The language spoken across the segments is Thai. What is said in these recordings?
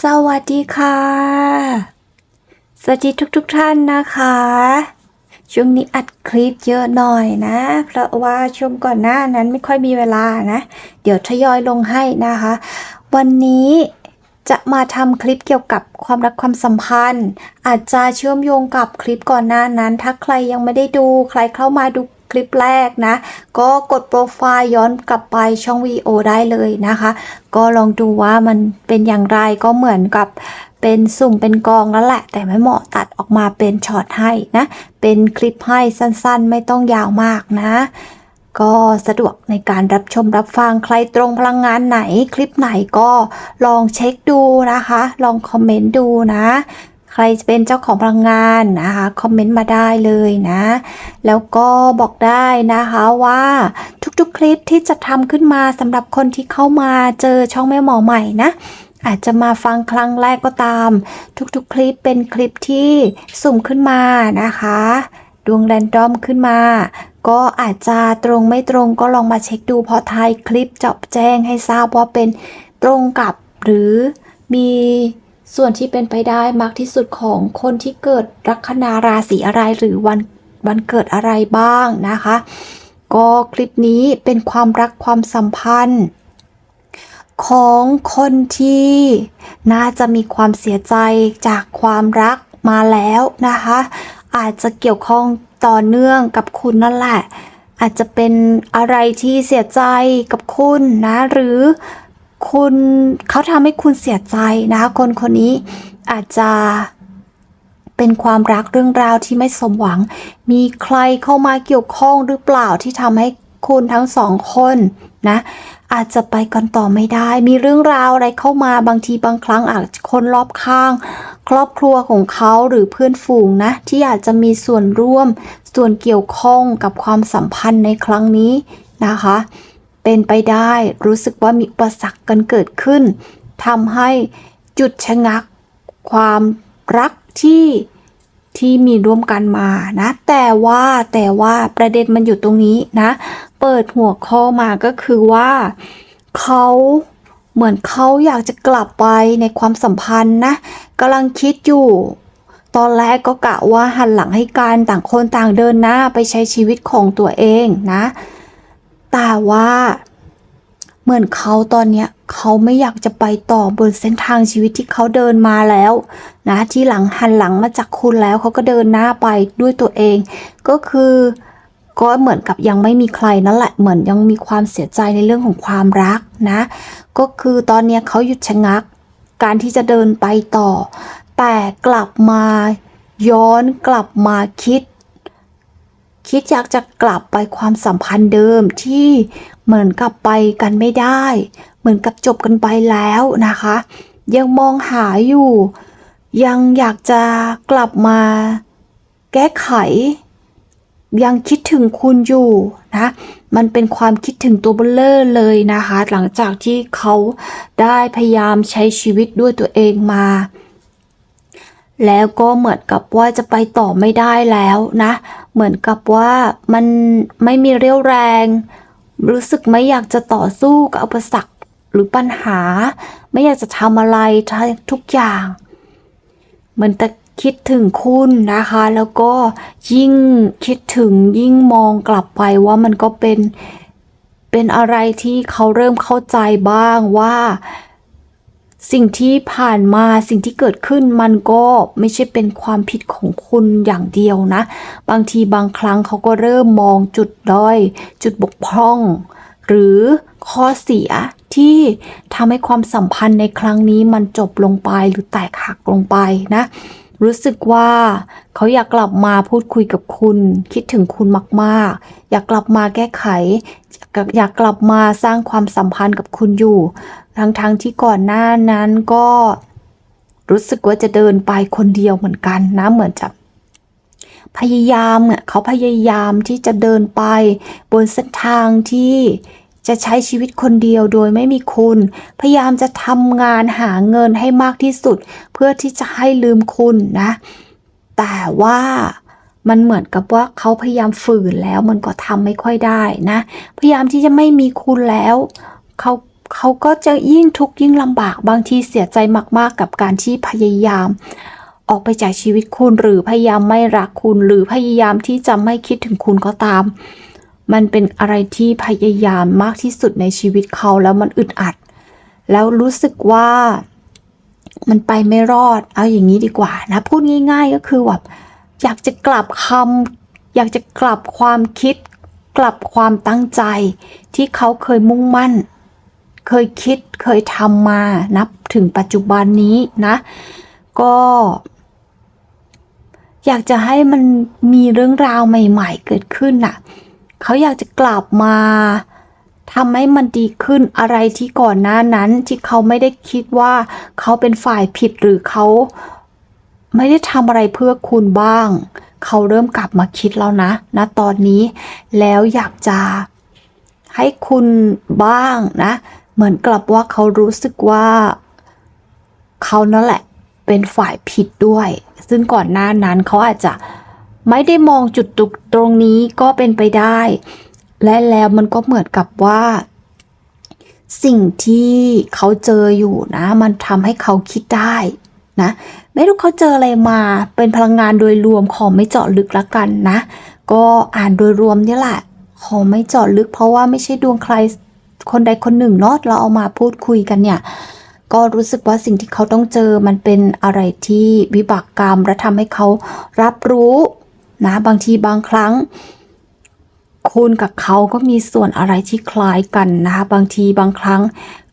สวัสดีค่ะ สวัสดีทุกๆทท่านนะคะ ช่วงนี้อัดคลิปเยอะหน่อยนะ เพราะว่าช่วงก่อนหน้านั้นไม่ค่อยมีเวลานะ เดี๋ยวทยอยลงให้นะคะ วันนี้จะมาทำคลิปเกี่ยวกับความรักความสัมพันธ์ อาจจะเชื่อมโยงกับคลิปก่อนหน้านั้น ถ้าใครยังไม่ได้ดูใครเข้ามาดู คลิปแรกนะ ก็กดโปรไฟล์ย้อนกลับไปช่องวีโอได้เลยนะคะ ก็ลองดูว่ามันเป็นอย่างไรก็เหมือนกับเป็นสุ่มเป็นกองนั่นแหละ แต่ไม่เหมาะตัดออกมาเป็นช็อตให้นะ เป็นคลิปให้สั้นๆ ไม่ต้องยาวมากนะ ก็สะดวกในการรับชมรับฟังใครตรงพลังงานไหน คลิปไหนก็ลองเช็คดูนะคะ ลองคอมเมนต์ดูนะ ใครจะเป็นเจ้าของพลังงานนะคะคอมเมนต์มาได้เลยนะ แล้วก็บอกได้นะคะว่าทุกๆคลิปที่จะทำขึ้นมาสำหรับคนที่เข้ามาเจอช่องแม่หมอใหม่นะอาจจะมาฟังครั้งแรกก็ตาม ทุกๆ คลิปเป็นคลิปที่สุ่มขึ้นมานะคะ ดวงแรนดอมขึ้นมา ก็อาจจะตรงไม่ตรงก็ลองมาเช็คดู เพราะท้ายคลิปจะแจ้งให้ทราบว่าเป็นตรงกับหรือมี ส่วนที่เป็นไปได้มากที่สุดของคนที่เกิดลัคนาราศีอะไรหรือวันวันเกิดอะไรบ้างนะคะ ก็คลิปนี้เป็นความรักความสัมพันธ์ ของคนที่น่าจะมีความเสียใจจากความรักมาแล้วนะคะ อาจจะเกี่ยวข้องต่อเนื่องกับคุณนั่นแหละ อาจจะเป็นอะไรที่เสียใจกับคุณนะ หรือ คุณเขาทำให้คุณเสียใจนะคะคนคนนี้อาจจะเป็นความรักเรื่องราวที่ไม่สมหวัง มีใครเข้ามาเกี่ยวข้องหรือเปล่าที่ทำให้คุณทั้งสองคนนะอาจจะไปกันต่อไม่ได้ มีเรื่องราวอะไรเข้ามาบางทีบางครั้งอาจคนรอบข้าง ครอบครัวของเขาหรือเพื่อนฝูงนะ ที่อาจจะมีส่วนร่วม ส่วนเกี่ยวข้องกับความสัมพันธ์ในครั้งนี้นะคะ เป็นไปได้รู้สึกว่ามีอุปสรรคกันเกิดขึ้นทำให้จุดชะงัก ความรักที่ที่มีร่วมกันมานะ แต่ว่าแต่ว่าประเด็นมันอยู่ตรงนี้นะ เปิดหัวข้อมาก็คือว่าเขาเหมือนเขาอยากจะกลับไปในความสัมพันธ์นะกำลังคิดอยู่ ตอนแรกก็กะว่าหันหลังให้กันต่างคนต่างเดินหน้าไปใช้ชีวิตของตัวเองนะ แต่ว่าเหมือนเขาตอนเนี้ยเขาไม่อยากจะไปต่อบนเส้นทางชีวิตที่เขาเดินมาแล้ว นะที่หลังหันหลังมาจากคุณแล้วเขาก็เดินหน้าไปด้วยตัวเอง ก็คือก็เหมือนกับยังไม่มีใครนั่นแหละเหมือนยังมีความเสียใจในเรื่องของความรักนะ ก็คือตอนเนี้ยเขาหยุดชะงัก การที่จะเดินไปต่อ แต่กลับมาย้อนกลับมาคิด คิดอยากจะกลับไปความสัมพันธ์เดิมที่เหมือนกับไปกันไม่ได้ เหมือนกับจบกันไปแล้วนะคะ ยังมองหาอยู่ ยังอยากจะกลับมาแก้ไข ยังคิดถึงคุณอยู่นะมันเป็นความคิดถึงตัวเบลเลอร์เลยนะคะ หลังจากที่เขาได้พยายามใช้ชีวิตด้วยตัวเองมา แล้วก็เหมือนกับว่าจะไปต่อไม่ได้แล้วนะ เหมือนกับว่ามันไม่มีเรี่ยวแรง รู้สึกไม่อยากจะต่อสู้กับอุปสรรคหรือปัญหา ไม่อยากจะทำอะไรทุกอย่าง เหมือนแต่คิดถึงคุณนะคะ แล้วก็ยิ่งคิดถึงยิ่งมองกลับไปว่ามันก็เป็นเป็นอะไรที่เขาเริ่มเข้าใจบ้างว่า สิ่งที่ผ่านมาสิ่งที่เกิดขึ้นมันก็ไม่ใช่เป็นความผิดของคุณอย่างเดียวนะ บางทีบางครั้งเขาก็เริ่มมองจุดด้อย จุดบกพร่อง หรือข้อเสียที่ทำให้ความสัมพันธ์ในครั้งนี้มันจบลงไปหรือแตกหักลงไปนะ รู้สึกว่าเขาอยากกลับมาพูดคุยกับคุณ คิดถึงคุณมาก ๆ อยากกลับมาแก้ไข อยากกลับมาสร้างความสัมพันธ์กับคุณอยู่ ทั้งๆที่ก่อนหน้านั้นก็ รู้สึกว่าจะเดินไปคนเดียวเหมือนกันนะเหมือนจะพยายามอะเขาพยายามที่จะเดินไปบนเส้นทางที่จะใช้ชีวิตคนเดียวโดยไม่มีคุณ พยายามจะทำงานหาเงินให้มากที่สุด เพื่อที่จะให้ลืมคุณนะ แต่ว่ามันเหมือนกับว่าเขาพยายามฝืนแล้วมันก็ทำไม่ค่อยได้นะ พยายามที่จะไม่มีคุณแล้ว เขา เขาก็จะยิ่งทุกข์ยิ่งลำบากบางทีเสียใจมากๆกับการที่พยายาม ออกไปจากชีวิตคุณหรือพยายามไม่รักคุณหรือพยายามที่จะไม่คิดถึงคุณก็ตาม มันเป็นอะไรที่พยายามมากที่สุดในชีวิตเขาแล้วมันอึดอัด แล้วรู้สึกว่ามันไปไม่รอด เอาอย่างนี้ดีกว่านะ พูดง่าย ๆ ก็คือแบบอยากจะกลับคำอยากจะกลับความคิด กลับความตั้งใจที่เขาเคยมุ่งมั่น เคยคิดเคยทำมานับถึงปัจจุบันนี้นะ ก็ อยากจะให้มันมีเรื่องราวใหม่ ๆ เกิดขึ้นน่ะเขาอยากจะกลับมาทำให้มันดีขึ้นอะไรที่ก่อนหน้านั้นที่เขาไม่ได้คิดว่าเขาเป็นฝ่ายผิดหรือเขาไม่ได้ทำอะไรเพื่อคุณบ้าง เขาเริ่มกลับมาคิดแล้วนะณตอนนี้แล้วอยากจะให้คุณบ้างนะ เหมือนกลับว่าเขารู้สึกว่าเขานั่นแหละเป็นฝ่ายผิดด้วย ซึ่งก่อนหน้านั้นเขาอาจจะไม่ได้มองจุดตุกตรงนี้ก็เป็นไปได้ และแล้วมันก็เหมือนกับว่า สิ่งที่เขาเจออยู่นะ มันทำให้เขาคิดได้นะ ไม่รู้เขาเจออะไรมาเป็นพลังงานโดยรวมขอไม่เจาะลึกละกันนะ ก็อ่านโดยรวมนี่แหละ ขอไม่เจาะลึกเพราะว่าไม่ใช่ดวงใคร คนใดคนหนึ่งเนาะเราเอามาพูดคุยกันเนี่ยก็รู้สึกว่าสิ่งที่เขาต้องเจอมันเป็นอะไรที่วิบากกรรมและทำให้เขารับรู้นะบางทีบางครั้ง คุณกับเขาก็มีส่วนอะไรที่คล้ายกันนะคะบางทีบางครั้ง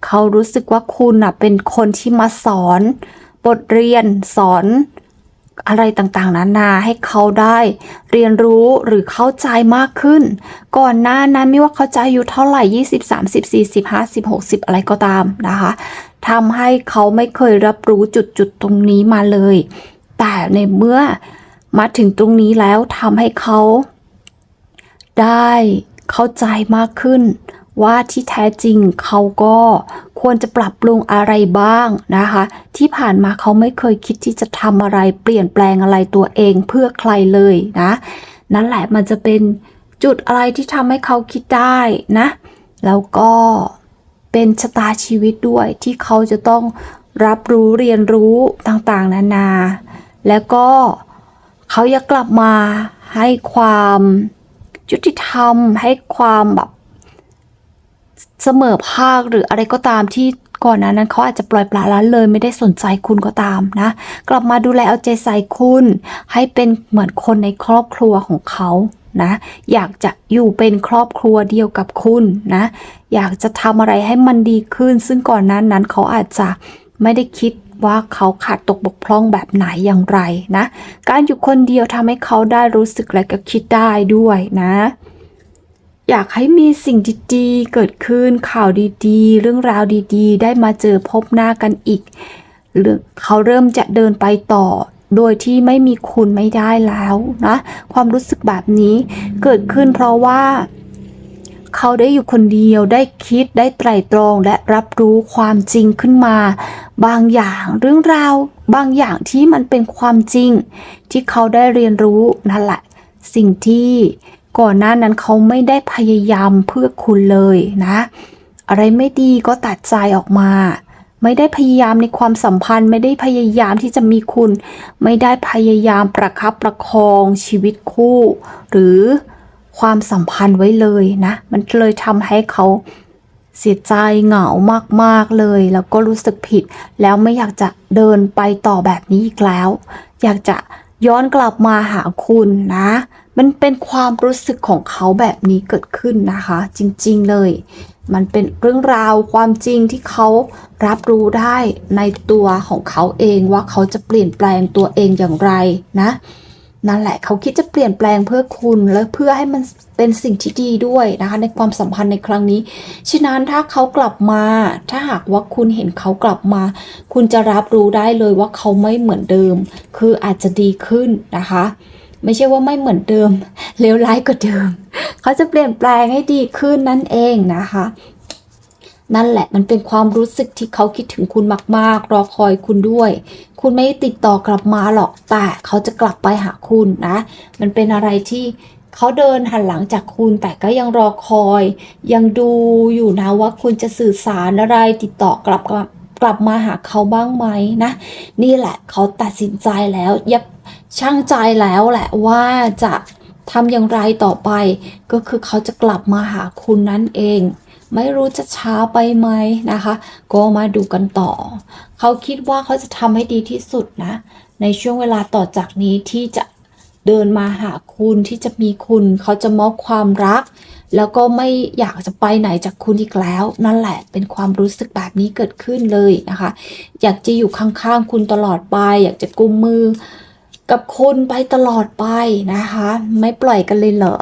เขารู้สึกว่าคุณน่ะเป็นคนที่มาสอน บทเรียนสอน อะไรต่างๆนานาให้เขาได้เรียนรู้หรือเข้าใจมากขึ้น ก่อนหน้านั้นไม่ว่าเขาจะอายุเท่าไหร่ 20 30 40 50 60 อะไรก็ตามนะคะทำให้เขาไม่เคยรับรู้จุดจุดๆตรงนี้มาเลย แต่ในเมื่อมาถึงตรงนี้แล้วทำให้เขาได้เข้าใจมากขึ้น ว่าที่แท้จริงเขาก็ควรจะปรับปรุงอะไรบ้างนะคะ ที่ผ่านมาเขาไม่เคยคิดที่จะทำอะไรเปลี่ยนแปลงอะไรตัวเองเพื่อใครเลยนะ นั่นแหละมันจะเป็นจุดอะไรที่ทำให้เขาคิดได้นะ แล้วก็เป็นชะตาชีวิตด้วยที่เขาจะต้องรับรู้เรียนรู้ต่างๆ นานา แล้วก็เขาอยากกลับมาให้ความยุติธรรมให้ความแบบ เสมอภาคหรืออะไรก็ตามที่ก่อนหนานั้นเขาอาจจะปล่อยปละละเลยไม่ได้สนใจคุณก็ตามนะ กลับมาดูแลเอาใจใส่คุณ ให้เป็นเหมือนคนในครอบครัวของเขานะอยากจะอยู่เป็นครอบครัวเดียวกับคุณนะอยากจะทำอะไรให้มันดีขึ้น ซึ่งก่อนนั้นนั้นเขาอาจจะไม่ได้คิดว่าเขาขาดตกบกพร่องแบบไหนอย่างไรนะ การอยู่คนเดียวทำให้เขาได้รู้สึกและก็คิดได้ด้วยนะ อยากให้มีสิ่งดีๆ เกิดขึ้นข่าวดีๆ เรื่องราวดีๆ ได้มาเจอพบหน้ากันอีก เขาเริ่มจะเดินไปต่อ โดยที่ไม่มีคุณไม่ได้แล้วนะ ความรู้สึกแบบนี้เกิดขึ้นเพราะว่า เขาได้อยู่คนเดียวได้คิดได้ไตร่ตรองและรับรู้ความจริงขึ้นมา บางอย่างเรื่องราว บางอย่างที่มันเป็นความจริง ที่เขาได้เรียนรู้นั่นแหละ สิ่งที่ ก่อนหน้านั้นเขาไม่ได้พยายามเพื่อคุณเลยนะ อะไรไม่ดีก็ตัดใจออกมา ไม่ได้พยายามในความสัมพันธ์ ไม่ได้พยายามที่จะมีคุณ ไม่ได้พยายามประคับประคองชีวิตคู่ หรือความสัมพันธ์ไว้เลยนะ มันเลยทำให้เขาเสียใจเหงามากๆเลย แล้วก็รู้สึกผิด แล้วไม่อยากจะเดินไปต่อแบบนี้อีกแล้ว อยากจะย้อนกลับมาหาคุณนะ มันเป็นความรู้สึกของเขาแบบนี้เกิดขึ้นนะคะ จริงๆเลย มันเป็นเรื่องราวความจริงที่เขารับรู้ได้ในตัวของเขาเองว่าเขาจะเปลี่ยนแปลงตัวเองอย่างไรนะนั่นแหละเขาคิดจะเปลี่ยนแปลงเพื่อคุณและเพื่อให้มันเป็นสิ่งที่ดีด้วยนะคะ ในความสัมพันธ์ในครั้งนี้ ฉะนั้นถ้าเขากลับมา ถ้าหากว่าคุณเห็นเขากลับมา คุณจะรับรู้ได้เลยว่าเขาไม่เหมือนเดิม คืออาจจะดีขึ้นนะคะ ไม่ใช่ว่าไม่เหมือนเดิมเลวร้ายกว่าเดิม เขาจะเปลี่ยนแปลงให้ดีขึ้นนั่นเองนะคะ นั่นแหละมันเป็นความรู้สึกที่เขาคิดถึงคุณมาก ๆ รอคอยคุณด้วย คุณไม่ติดต่อกลับมาหรอกแต่เขาจะกลับไปหาคุณนะ มันเป็นอะไรที่เขาเดินหันหลังจากคุณแต่ก็ยังรอคอย ยังดูอยู่นะว่าคุณจะสื่อสารอะไรติดต่อกลับ กลับมาหาเขาบ้างไหมนะ นี่แหละเขาตัดสินใจแล้วยับช่างใจแล้วแหละว่าจะทำอย่างไรต่อไป ก็คือเขาจะกลับมาหาคุณนั่นเอง ไม่รู้จะช้าไปไหมนะคะ ก็มาดูกันต่อ เขาคิดว่าเขาจะทำให้ดีที่สุดนะ ในช่วงเวลาต่อจากนี้ที่จะเดินมาหาคุณที่จะมีคุณ เขาจะมอบความรัก แล้วก็ไม่อยากจะไปไหนจากคุณอีกแล้ว นั่นแหละเป็นความรู้สึกแบบนี้เกิดขึ้นเลยนะคะ อยากจะอยู่ข้างๆคุณตลอดไป อยากจะกุมมือกับคุณไปตลอดไปนะคะ ไม่ปล่อยกันเลยเหรอ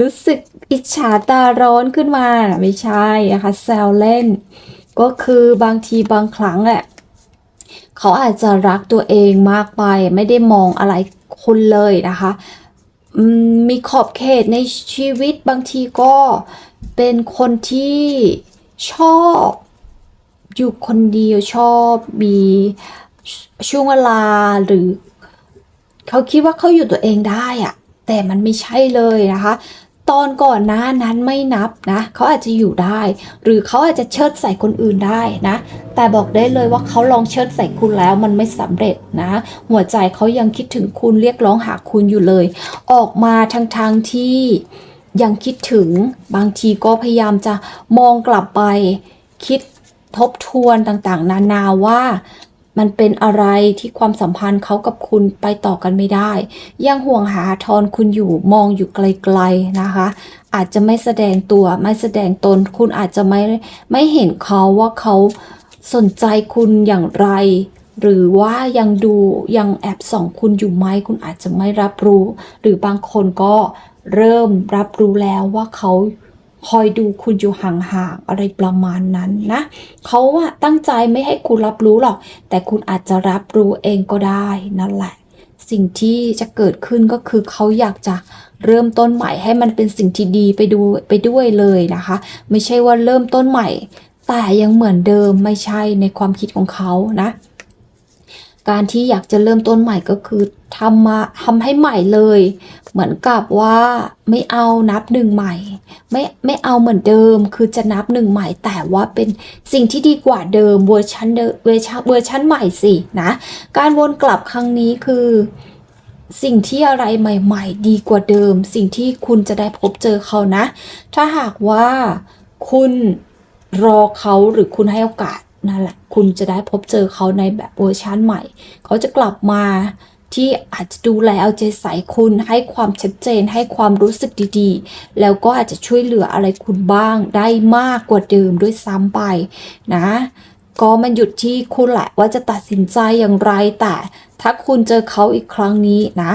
รู้สึกอิจฉาตาร้อนขึ้นมา ไม่ใช่นะคะแซวเล่น ก็คือบางทีบางครั้งแหละเขาอาจจะรักตัวเองมากไป ไม่ได้มองอะไรคุณเลยนะคะ มีขอบเขตในชีวิตบางทีก็เป็นคนที่ชอบอยู่คนเดียวชอบมีช่วงเวลาหรือ เขาคิดว่าเขาอยู่ตัวเองได้อะแต่มันไม่ใช่เลยนะคะ ตอนก่อนหน้านั้นไม่นับนะเขาอาจจะอยู่ได้ หรือเขาอาจจะเชิดใส่คนอื่นได้นะ แต่บอกได้เลยว่าเขาลองเชิดใส่คุณแล้วมันไม่สำเร็จนะ หัวใจเขายังคิดถึงคุณเรียกร้องหาคุณอยู่เลย ออกมาทางทางที่ยังคิดถึงบางทีก็พยายามจะมองกลับไปคิดทบทวนต่างๆ นานาว่า มันเป็นอะไรที่ความสัมพันธ์เขากับคุณไปต่อกันไม่ได้ ยังห่วงหาทอนคุณอยู่มองอยู่ไกลๆนะคะ อาจจะไม่แสดงตัวไม่แสดงตน คุณอาจจะไม่ไม่เห็นเขาว่าเขาสนใจคุณอย่างไร หรือว่ายังดูยังแอบส่องคุณอยู่ไหมคุณอาจจะไม่รับรู้ หรือบางคนก็เริ่มรับรู้แล้วว่าเขา คอยดูคุณอยู่ห่างๆอะไรประมาณนั้นนะเขาอะตั้งใจไม่ให้คุณรับรู้หรอก แต่คุณอาจจะรับรู้เองก็ได้นั่นแหละ สิ่งที่จะเกิดขึ้นก็คือเขาอยากจะเริ่มต้นใหม่ให้มันเป็นสิ่งที่ดีไปดูไปด้วยเลยนะคะ ไม่ใช่ว่าเริ่มต้นใหม่ แต่ยังเหมือนเดิมไม่ใช่ในความคิดของเขานะ การที่อยากจะเริ่มต้นใหม่ก็คือทำมาทำให้ใหม่เลย เหมือนกับว่าไม่เอานับหนึ่งใหม่ ไม่ไม่เอาเหมือนเดิม คือจะนับหนึ่งใหม่ แต่ว่าเป็นสิ่งที่ดีกว่าเดิมเวอร์ชันเดิมเวอร์ชันเวอร์ชันใหม่สินะการวนกลับครั้งนี้คือ สิ่งที่อะไรใหม่ ๆ ดีกว่าเดิม สิ่งที่คุณจะได้พบเจอเขานะ ถ้าหากว่าคุณรอเขาหรือคุณให้โอกาส นั่นแหละคุณจะได้พบเจอเขาในแบบเวอร์ชันใหม่ เขาจะกลับมาที่อาจจะดูแลเอาใจใส่คุณให้ความชัดเจนให้ความรู้สึกดีๆ แล้วก็อาจจะช่วยเหลืออะไรคุณบ้างได้มากกว่าเดิมด้วยซ้ำไปนะ ก็มันหยุดที่คุณแหละว่าจะตัดสินใจอย่างไรแต่ ถ้าคุณเจอเขาอีกครั้งนี้นะ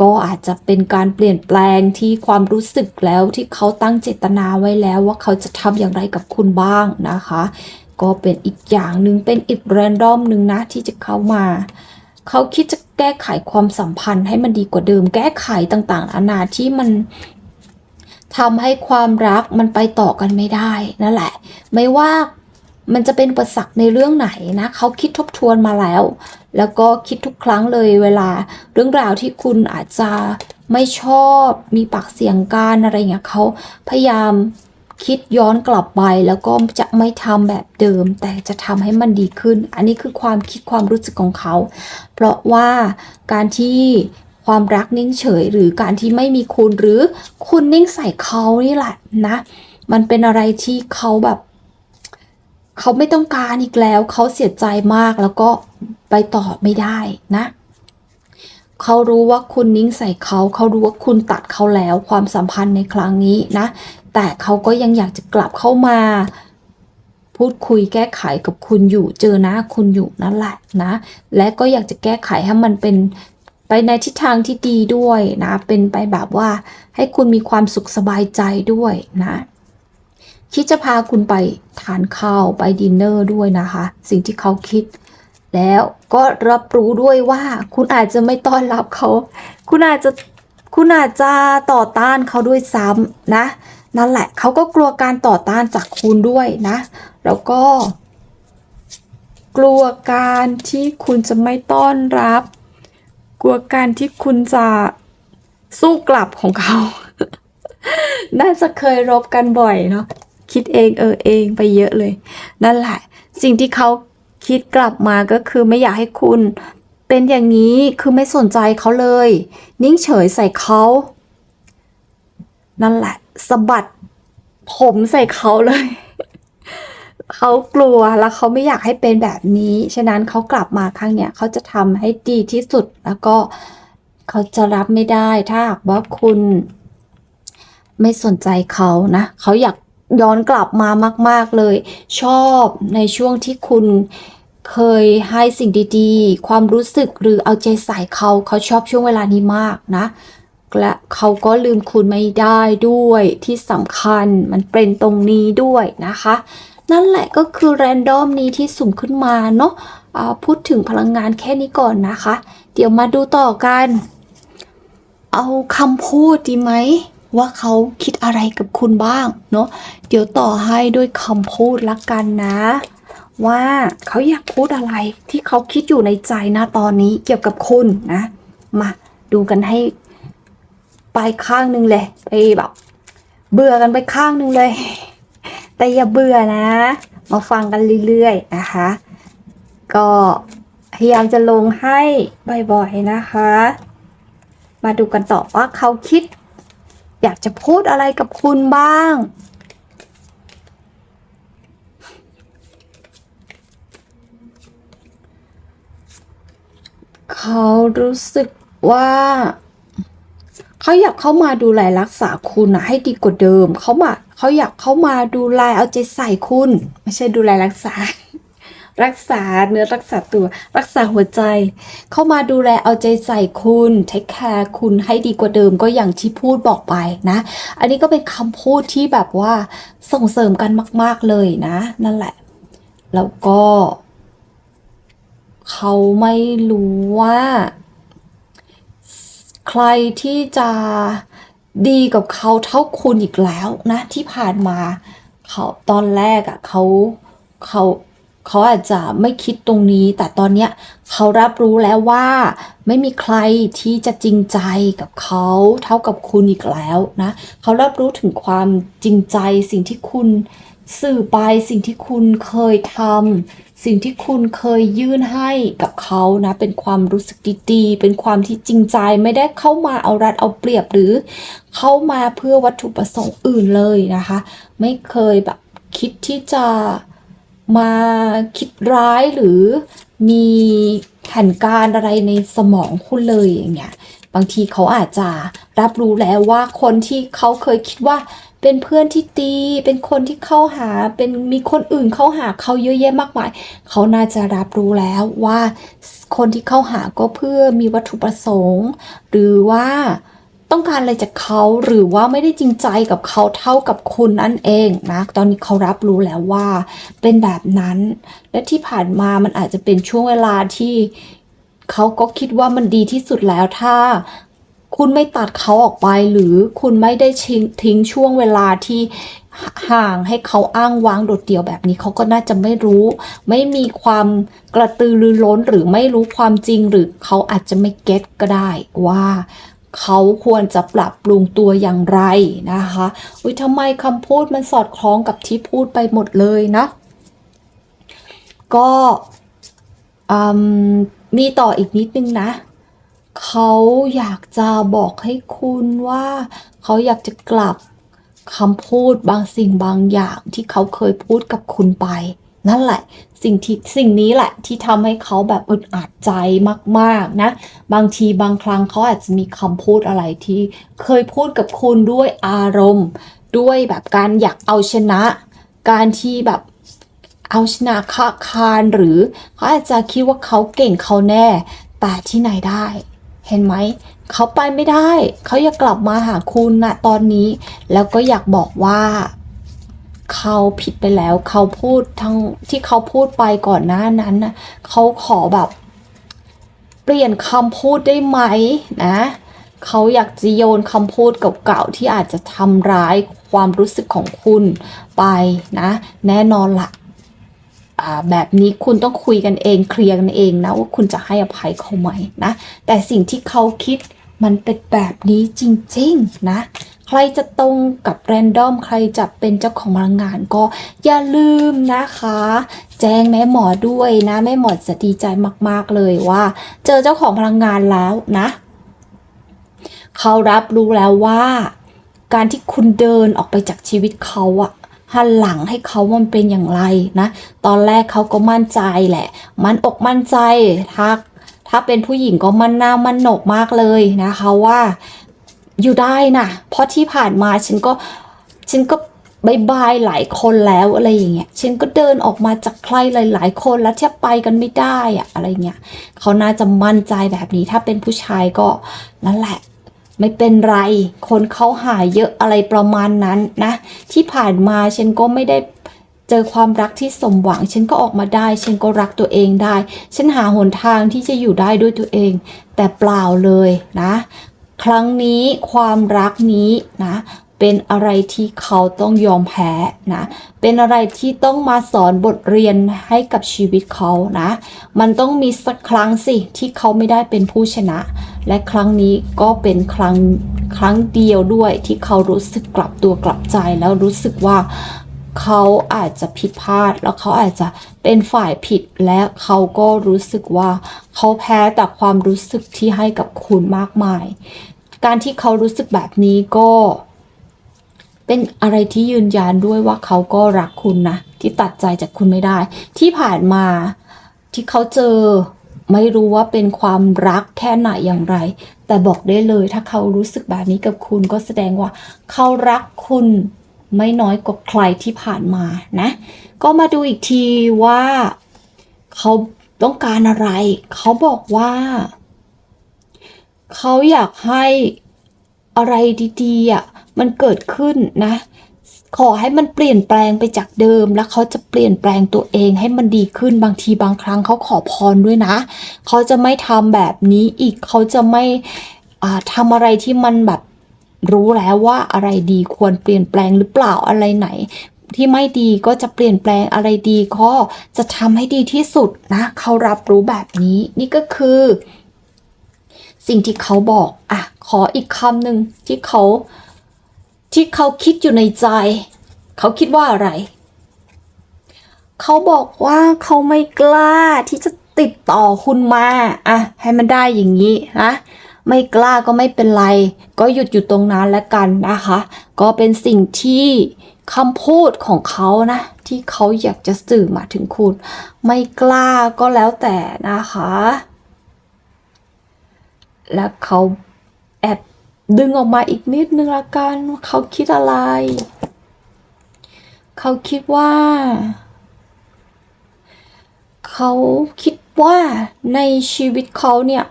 ก็อาจจะเป็นการเปลี่ยนแปลงที่ความรู้สึกแล้วที่เขาตั้งเจตนาไว้แล้วว่าเขาจะทำอย่างไรกับคุณบ้างนะคะ ก็เป็นอีกอย่างหนึ่งเป็นอีกแรนดอมหนึ่งนะที่จะเข้ามา เขาคิดจะแก้ไขความสัมพันธ์ให้มันดีกว่าเดิม แก้ไขต่างๆนานาที่มันทำให้ความรักมันไปต่อกันไม่ได้นั่นแหละ ไม่ว่ามันจะเป็นอุปสรรคในเรื่องไหนนะเขาคิดทบทวนมาแล้ว แล้วก็คิดทุกครั้งเลยเวลาเรื่องราวที่คุณอาจจะไม่ชอบมีปากเสียงกันอะไรเงี้ยเขาพยายาม คิดย้อนกลับไปแล้วก็จะไม่ทำแบบเดิม แต่จะทำให้มันดีขึ้น อันนี้คือความคิดความรู้สึกของเขา เพราะว่าการที่ความรักนิ่งเฉย หรือการที่ไม่มีคุณหรือคุณนิ่งใส่เขานี่แหละนะ มันเป็นอะไรที่เขาแบบเขาไม่ต้องการอีกแล้ว เขาเสียใจมากแล้วก็ไปต่อไม่ได้นะเขารู้ว่าคุณนิ่งใส่เขา เขารู้ว่าคุณตัดเขาแล้ว ความสัมพันธ์ในครั้งนี้นะ แต่เขาก็ยังอยากจะกลับเข้ามา พูดคุยแก้ไขกับคุณอยู่ เจอหน้าคุณอยู่นั่นแหละนะ และก็อยากจะแก้ไขให้มันเป็นไปในทิศทางที่ดีด้วยนะ เป็นไปแบบว่าให้คุณมีความสุขสบายใจด้วยนะ คิดจะพาคุณไปทานข้าวไปดินเนอร์ด้วยนะคะ สิ่งที่เขาคิด แล้วก็รับรู้ด้วยว่าคุณอาจจะไม่ต้อนรับเขา คุณอาจจะคุณอาจจะต่อต้านเขาด้วยซ้ำนะ นั่นแหละเขาก็กลัวการต่อต้านจากคุณด้วยนะ แล้วก็ กลัวการที่คุณจะไม่ต้อนรับ กลัวการที่คุณจะสู้กลับของเขา น่าจะเคยรบกันบ่อยเนาะคิดเองเออเองไปเยอะเลย นั่นแหละ สิ่งที่เขาคิดกลับมาก็คือไม่อยากให้คุณเป็นอย่างนี้คือไม่สนใจเขาเลย นิ่งเฉยใส่เขา นั่นแหละสะบัดผมใส่เขาเลย เขากลัวแล้วเขาไม่อยากให้เป็นแบบนี้ ฉะนั้นเขากลับมาครั้งเนี้ยเขาจะทำให้ดีที่สุดแล้วก็เขาจะรับไม่ได้ ถ้าหากว่าคุณไม่สนใจเขานะเขาอยากย้อนกลับมามาก ๆเลย ชอบในช่วงที่คุณเคยให้สิ่งดีๆ ความรู้สึกหรือเอาใจใส่เขาเขาชอบช่วงเวลานี้มากนะ และเขาก็ลืมคุณไม่ได้ด้วยที่สำคัญมันเป็นตรงนี้ด้วยนะคะ นั่นแหละก็คือแรนดอมนี้ที่สุ่มขึ้นมาเนาะพูดถึงพลังงานแค่นี้ก่อนนะคะ เดี๋ยวมาดูต่อกัน เอาคำพูดดีไหม ว่าเขาคิดอะไรกับคุณบ้างเนาะเดี๋ยวต่อให้ด้วยคำพูดละกันนะ ว่าเขาอยากพูดอะไรที่เขาคิดอยู่ในใจนะตอนนี้เกี่ยวกับคุณนะ มาดูกันให้ ไปข้างหนึ่งเลยไปแบบ เบื่อกันไปข้างหนึ่งเลย แต่อย่าเบื่อนะ มาฟังกันเรื่อยๆนะคะ ก็พยายามจะลงให้บ่อยๆนะคะ มาดูกันต่อว่าเขาคิด อยากจะพูดอะไรกับคุณบ้างเขารู้สึกว่า เขาอยากเข้ามาดูแลรักษาคุณนะให้ดีกว่าเดิม เขามาเขาอยากเข้ามาดูแลเอาใจใส่คุณ ไม่ใช่ดูแลรักษา รักษาเนื้อรักษาตัว รักษาหัวใจ เข้ามาดูแลเอาใจใส่คุณเทคแคร์คุณให้ดีกว่าเดิมก็อย่างที่พูดบอกไปนะ อันนี้ก็เป็นคำพูดที่แบบว่าส่งเสริมกันมาก ๆเลยนะ นั่นแหละ แล้วก็ เขาไม่รู้ว่า ใครที่จะดีกับเขาเท่าคุณอีกแล้วนะที่ผ่านมาเขาตอนแรกอะ่ะเขาเขาเขาอาจจะไม่คิดตรงนี้ แต่ตอนเนี้ยเขารับรู้แล้วว่าไม่มีใครที่จะจริงใจกับเขาเท่ากับคุณอีกแล้วนะเขารับรู้ถึงความจริงใจสิ่งที่คุณสื่อไปสิ่งที่คุณเคยทำ สิ่งที่คุณเคยยื่นให้กับเขานะเป็นความรู้สึกดีๆ เป็นความที่จริงใจไม่ได้เข้ามาเอารัดเอาเปรียบหรือเข้ามาเพื่อวัตถุประสงค์อื่นเลยนะคะ ไม่เคยแบบคิดที่จะมาคิดร้ายหรือมีแผนการอะไรในสมองคุณเลยอย่างเงี้ยบางทีเขาอาจจะรับรู้แล้วว่าคนที่เขาเคยคิดว่า เป็นเพื่อนที่ดี เป็นคนที่เข้าหา เป็นมีคนอื่นเข้าหาเขาเยอะแยะมากมาย เขาน่าจะรับรู้แล้วว่าคนที่เข้าหาก็เพื่อมีวัตถุประสงค์ หรือว่าต้องการอะไรจากเขาหรือว่าไม่ได้จริงใจกับเขาเท่ากับคุณนั่นเองนะตอนนี้เขารับรู้แล้วว่าเป็นแบบนั้น และที่ผ่านมามันอาจจะเป็นช่วงเวลาที่เขาก็คิดว่ามันดีที่สุดแล้วถ้า คุณไม่ตัดเขาออกไปหรือคุณไม่ได้ทิ้งทิ้งช่วงเวลาที่ห่างให้เขาอ้างว้างโดดเดี่ยวแบบนี้เขาก็น่าจะไม่รู้ ไม่มีความกระตือรือร้นหรือไม่รู้ความจริงหรือเขาอาจจะไม่เก็ตก็ได้ว่าเขาควรจะปรับปรุงตัวอย่างไรนะคะอุ้ยทำไมคำพูดมันสอดคล้องกับที่พูดไปหมดเลยนะ ก็มีต่ออีกนิดนึงนะ เขาอยากจะบอกให้คุณว่า เขาอยากจะกลับคำพูดบางสิ่งบางอย่างที่เขาเคยพูดกับคุณไป นั่นแหละ สิ่งที่สิ่งนี้แหละที่ทำให้เขาแบบอึดอัดใจมากๆนะ บางทีบางครั้งเขาอาจจะมีคำพูดอะไรที่เคยพูดกับคุณด้วยอารมณ์ ด้วยแบบการอยากเอาชนะ การที่แบบเอาชนะค้าคารหรือเขาอาจจะคิดว่าเขาเก่งเขาแน่ แต่ที่ไหนได้ เห็นไหม เขาไปไม่ได้ เขาอยากกลับมาหาคุณนะตอนนี้ แล้วก็อยากบอกว่าเขาผิดไปแล้ว เขาพูดทั้งที่เขาพูดไปก่อนหน้านั้นนะเขาขอแบบ เปลี่ยนคำพูดได้ไหมนะเขาอยากจะโยนคำพูดเก่าๆที่อาจจะทำร้ายความรู้สึกของคุณไปนะ แน่นอนละอ่า แบบนี้คุณต้องคุยกันเองเคลียร์กันเองนะว่าคุณจะให้อภัยเขาไหมนะแต่สิ่งที่เขาคิดมันเป็นแบบนี้จริงๆนะใครจะตรงกับแรนดอมใครจะเป็นเจ้าของพลังงานก็อย่าลืมนะคะ แจ้งแม่หมอด้วยนะแม่หมอจะดีใจมากๆเลยว่า เจอเจ้าของพลังงานแล้วนะเขารับรู้แล้วว่า การที่คุณเดินออกไปจากชีวิตเขาอะ หันหลังให้เขามันเป็นอย่างไรนะ ตอนแรกเขาก็มั่นใจแหละ มันอกมั่นใจถ้าถ้าเป็นผู้หญิงก็มั่นหน้ามั่นหนกมากเลยนะคะว่าอยู่ได้นะเพราะที่ผ่านมาฉันก็ฉันก็บายบายหลายคนแล้วอะไรอย่างเงี้ย ฉันก็เดินออกมาจากใครหลาย ๆ คนแล้วแทบไปกันไม่ได้อะอะไรเงี้ย เขาน่าจะมั่นใจแบบนี้ ถ้าเป็นผู้ชายก็นั่นแหละ ไม่เป็นไร คนเขาหายเยอะอะไรประมาณนั้นนะ ที่ผ่านมาฉันก็ไม่ได้เจอความรักที่สมหวัง ฉันก็ออกมาได้ ฉันก็รักตัวเองได้ ฉันหาหนทางที่จะอยู่ได้ด้วยตัวเอง แต่เปล่าเลยนะ ครั้งนี้ความรักนี้นะ เป็นอะไรที่เขาต้องยอมแพ้นะ เป็นอะไรที่ต้องมาสอนบทเรียนให้กับชีวิตเขานะ มันต้องมีสักครั้งสิที่เขาไม่ได้เป็นผู้ชนะ และครั้งนี้ก็เป็นครั้งครั้งเดียวด้วยที่เขารู้สึกกลับตัวกลับใจแล้วรู้สึกว่าเขาอาจจะผิดพลาด แล้วเขาอาจจะเป็นฝ่ายผิดและเขาก็รู้สึกว่า เขาแพ้แต่ความรู้สึกที่ให้กับคุณมากมาย การที่เขารู้สึกแบบนี้ก็ เป็นอะไรที่ยืนยันด้วยว่าเขาก็รักคุณนะ ที่ตัดใจจากคุณไม่ได้ ที่ผ่านมาที่เขาเจอไม่รู้ว่าเป็นความรักแค่ไหนอย่างไร แต่บอกได้เลยถ้าเขารู้สึกแบบนี้กับคุณก็แสดงว่า เขารักคุณไม่น้อยกว่าใครที่ผ่านมานะ ก็มาดูอีกทีว่า เขาต้องการอะไร เขาบอกว่า เขาอยากให้อะไรดีๆอะ มันเกิดขึ้นนะ ขอให้มันเปลี่ยนแปลงไปจากเดิม แล้วเขาจะเปลี่ยนแปลงตัวเองให้มันดีขึ้นบางทีบางครั้งเขาขอพรด้วยนะ เขาจะไม่ทำแบบนี้อีกเขาจะไม่อ่าทำอะไรที่มันแบบรู้แล้วว่าอะไรดีควรเปลี่ยนแปลงหรือเปล่าอะไรไหน ที่ไม่ดีก็จะเปลี่ยนแปลงอะไรดีก็จะทำให้ดีที่สุดนะเขารับรู้แบบนี้ นี่ก็คือ สิ่งที่เขาบอกอะขออีกคำหนึ่งที่เขา ที่เขาคิดอยู่ในใจ เขาคิดว่าอะไร เขาบอกว่าเขาไม่กล้าที่จะติดต่อคุณมาอะให้มันได้อย่างนี้นะไม่กล้าก็ไม่เป็นไร ก็หยุดอยู่ตรงนั้นแล้วกันนะคะ ก็เป็นสิ่งที่คำพูดของเขานะ ที่เขาอยากจะสื่อมาถึงคุณ ไม่กล้าก็แล้วแต่นะคะ แล้วเขาแอบ ดึงออกมาอีกนิดนึงละกันเขาคิดอะไร เขาคิดว่า เขาคิดว่าในชีวิตเขาเนี่ย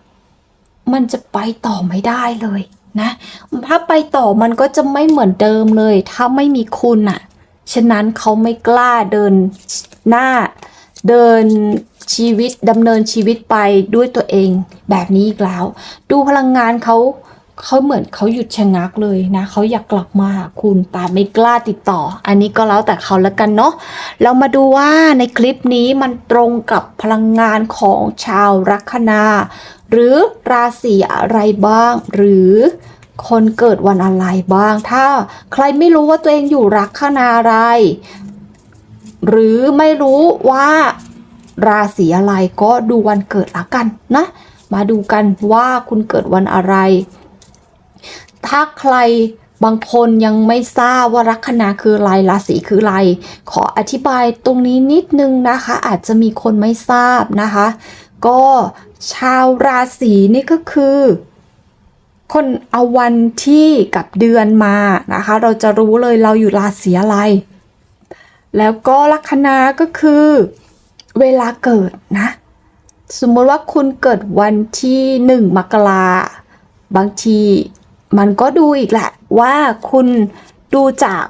มันจะไปต่อไม่ได้เลยนะ ถ้าไปต่อมันก็จะไม่เหมือนเดิมเลย ถ้าไม่มีคุณอะฉะนั้นเขาไม่กล้าเดินหน้าเดินชีวิตดำเนินชีวิตไปด้วยตัวเองแบบนี้อีกแล้ว ดูพลังงานเขา เขาเหมือนเขาหยุดชะงักเลยนะเขาอยากกลับมาหาคุณแต่ไม่กล้าติดต่อ อันนี้ก็แล้วแต่เขาแล้วกันเนาะเรามาดูว่าในคลิปนี้มันตรงกับพลังงานของชาวลัคนา หรือราศีอะไรบ้าง หรือคนเกิดวันอะไรบ้าง ถ้าใครไม่รู้ว่าตัวเองอยู่ลัคนาอะไร หรือไม่รู้ว่าราศีอะไรก็ดูวันเกิดละกันนะ มาดูกันว่าคุณเกิดวันอะไร ถ้าใครบางคนยังไม่ทราบว่าลัคนาคืออะไรราศีคืออะไร ขออธิบายตรงนี้นิดนึงนะคะ อาจจะมีคนไม่ทราบนะคะ ก็ชาวราศีนี่ก็คือ คนเอาวันที่กับเดือนมานะคะ เราจะรู้เลยเราอยู่ราศีอะไร แล้วก็ลัคนาก็คือเวลาเกิดนะ สมมติว่าคุณเกิดวันที่หนึ่งมกราบางที มันก็ดูอีกแหละว่าคุณดูจาก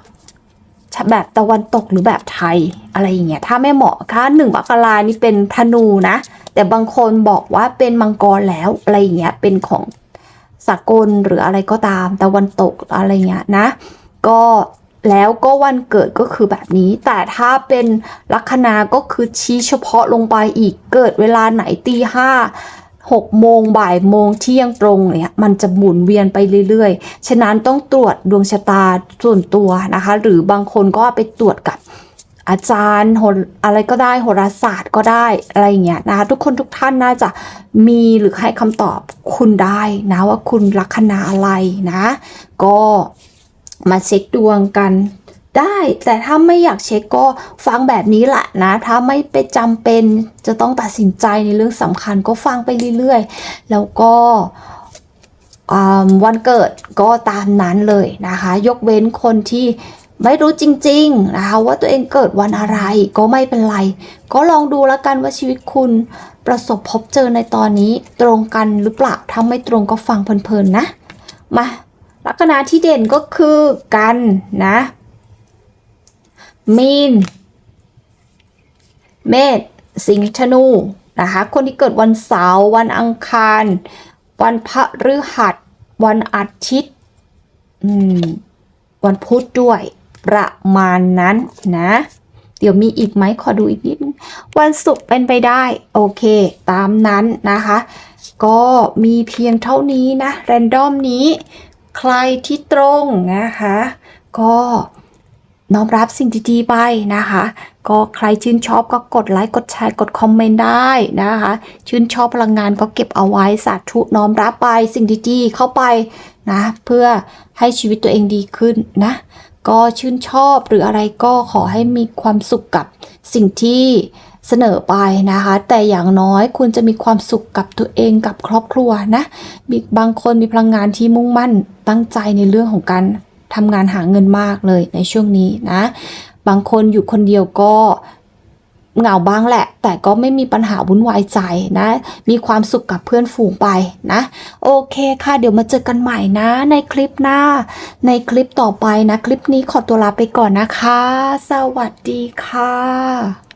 แบบตะวันตกหรือแบบไทยอะไรอย่างเงี้ยถ้าไม่เหมาะค่ะหนึ่งมกรานี่เป็นธนูนะ แต่บางคนบอกว่าเป็นมังกรแล้วอะไรอย่างเงี้ยเป็นของสากลหรืออะไรก็ตามตะวันตกอะไรเงี้ยนะ ก็แล้วก็วันเกิดก็คือแบบนี้ แต่ถ้าเป็นลัคนาก็คือชี้เฉพาะลงไปอีกเกิดเวลาไหนตีห้า หกโมงบ่ายโมงเที่ยงตรงเนี่ยมันจะหมุนเวียนไปเรื่อยๆ ฉะนั้นต้องตรวจดวงชะตาส่วนตัวนะคะ หรือบางคนก็ไปตรวจกับอาจารย์โหอะไรก็ได้โหราศาสตร์ก็ได้อะไรอย่างเงี้ยนะคะทุกคนทุกท่านน่าจะมีหรือให้คำตอบคุณได้นะว่าคุณลัคนาอะไรนะ ก็มาเช็คดวงกัน ได้ แต่ถ้าไม่อยากเช็คก็ฟังแบบนี้แหละนะ ถ้าไม่ไปจำเป็นจะต้องตัดสินใจในเรื่องสำคัญก็ฟังไปเรื่อยๆ แล้วก็วันเกิดก็ตามนั้นเลยนะคะ ยกเว้นคนที่ไม่รู้จริงๆนะคะว่าตัวเองเกิดวันอะไรก็ไม่เป็นไร ก็ลองดูแล้วกันว่าชีวิตคุณประสบพบเจอในตอนนี้ตรงกันหรือเปล่าถ้าไม่ตรงก็ฟังเพลินๆนะ มาลัคนาที่เด่นก็คือกันนะ มีนเมษสิงห์ธนูนะคะ คนที่เกิดวันเสาร์วันอังคาร วันพฤหัส วันอาทิตย์อืมวันพุธด้วย ประมาณนั้นนะ เดี๋ยวมีอีกไหมขอดูอีกนิด วันศุกร์เป็นไปได้ โอเค ตามนั้นนะคะ ก็มีเพียงเท่านี้นะ แรนดอมนี้ ใครที่ตรงนะคะ ก็ น้อมรับสิ่งดีๆไปนะคะ ก็ใครชื่นชอบก็กดไลค์กดแชร์กดคอมเมนต์ได้นะคะ ชื่นชอบพลังงานก็เก็บเอาไว้สาธุน้อมรับไปสิ่งดีๆเข้าไปนะเพื่อให้ชีวิตตัวเองดีขึ้นนะ ก็ชื่นชอบหรืออะไรก็ขอให้มีความสุขกับสิ่งที่เสนอไปนะคะ แต่อย่างน้อยคุณจะมีความสุขกับตัวเองกับครอบครัวนะมีบางคนมีพลังงานที่มุ่งมั่นตั้งใจในเรื่องของการ ทำงานหาเงินมากเลยในช่วงนี้นะ บางคนอยู่คนเดียวก็เหงาบ้างแหละ แต่ก็ไม่มีปัญหาวุ่นวายใจนะ มีความสุขกับเพื่อนฝูงไปนะ โอเคค่ะ เดี๋ยวมาเจอกันใหม่นะ ในคลิปหน้า ในคลิปต่อไปนะ คลิปนี้ขอตัวลาไปก่อนนะคะ สวัสดีค่ะ